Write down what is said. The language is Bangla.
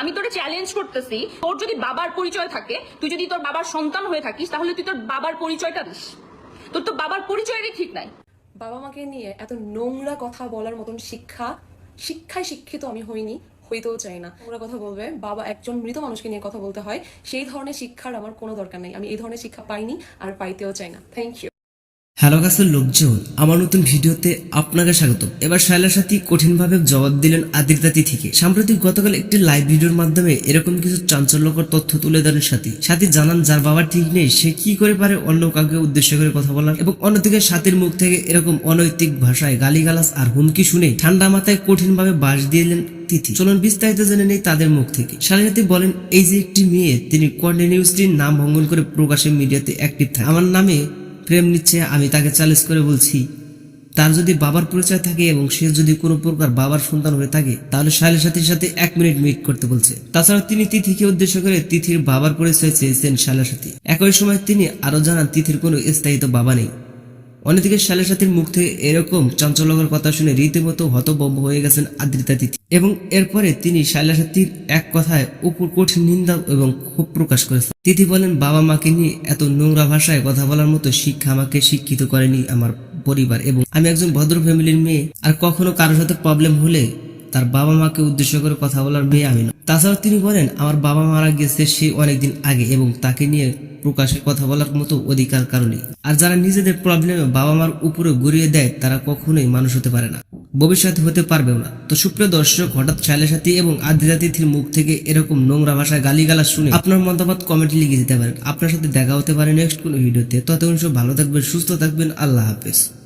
আমি তোরে চ্যালেঞ্জ করতেছি, তোর যদি বাবার পরিচয় থাকে, তুই যদি তোর বাবার সন্তান হয়ে থাকিস, তাহলে তুই তোর বাবার পরিচয়টা দিস। তোর তো বাবার পরিচয়েরই ঠিক নাই। বাবা মাকে নিয়ে এত নোংরা কথা বলার মতন শিক্ষা, শিক্ষায় শিক্ষিত আমি হইনি, হইতেও চাই না। নোংরা কথা বলবে, বাবা একজন মৃত মানুষকে নিয়ে কথা বলতে হয়, সেই ধরনের শিক্ষার আমার কোনো দরকার নেই। আমি এই ধরনের শিক্ষা পাইনি আর পাইতেও চাই না। থ্যাংক ইউ হ্যালো গাছের লোকজন, আমার নতুন ভিডিওতে আপনাকে স্বাগত এবার শায়লার সাথী কঠিনভাবে জবাব দিলেন আদিত্যা থেকে সাম্প্রতিক গতকাল একটি লাইভ ভিডিওর মাধ্যমে এরকম কিছু চাঞ্চল্যকর তথ্য তুলে ধরেন সাথী। সাথী জানান, যার বাবা ঠিক নেই, সে কি করে পারে অন্য কাউকে উদ্দেশ্য করে কথা বলার? এবং অন্যদিকে সাথীর মুখ থেকে এরকম অনৈতিক ভাষায় গালিগালাজ আর হুমকি শুনে ঠান্ডা মাথায় কঠিনভাবে বাস দিলেন তিথি। চলুন বিস্তারিত জেনে নেই তাদের মুখ থেকে। শালীনাথী বলেন, এই যে একটি মেয়ে, তিনি কন্টিনিউসলি নাম ভঙ্গন করে প্রকাশ্যে মিডিয়াতে অ্যাক্টিভ থাকে। আমার নামে প্রেম নিচ্ছে, আমি তাকে চ্যালেঞ্জ করে বলছি। তার যদি বাবার পরিচয় থাকে এবং সে যদি কোনো প্রকার বাবার সন্তান হয়ে থাকে, তাহলে সাহেলের সাথীর সাথে এক মিনিট মিট করতে বলছে। তাছাড়া তিনি তিথিকে উদ্দেশ্য করে তিথির বাবার পরিচয় চেয়েছেন সাহেলের সাথী। একই সময় তিনি আরও জানান তিথির কোনো স্থায়িত বাবা নেই। অন্যদিকে সাথীর মুখ থেকে এরকম চাঞ্চল্যকর কথা শুনে রীতিমতো হতভম্ব হয়ে গেছেন আদ্রিতা তিথি। এবং এরপরে তিনি সাথীর এক কথায় উপর কঠিন নিন্দা এবং ক্ষোভ প্রকাশ করেছেন। তিথি বলেন, বাবা মাকে নিয়ে এত নোংরা ভাষায় কথা বলার মতো শিক্ষা আমাকে শিক্ষিত করেনি আমার পরিবার এবং আমি একজন ভদ্র ফ্যামিলির মেয়ে। আর কখনো কারোর সাথে প্রবলেম হলে তার বাবা মাকে উদ্দেশ্য করে কথা বলার মেয়ে আমি না তাছাড়াও তিনি বলেন, আমার বাবা মারা গেছে সে অনেকদিন আগে এবং তাকে নিয়ে প্রকাশে কথা বলার মতো অধিকার কারণে। আর যারা নিজেদের প্রবলেমে বাবা মার উপরে গড়িয়ে দেয়, তারা কখনোই মানুষ হতে পারে না। ভবিষ্যতে হতে পারবেও না। তো সুপ্রিয় দর্শক, হঠাৎ শালের সাথী এবং আদিতা তিথির মুখ থেকে এরকম নোংরা ভাষায় গালিগালা শুনে আপনার মতামত কমেন্টে লিখে দিতে পারেন। আপনার সাথে দেখা হতে পারে নেক্সট কোনো ভিডিওতে ততক্ষণ সব ভালো থাকবেন, সুস্থ থাকবেন। আল্লাহ হাফেজ।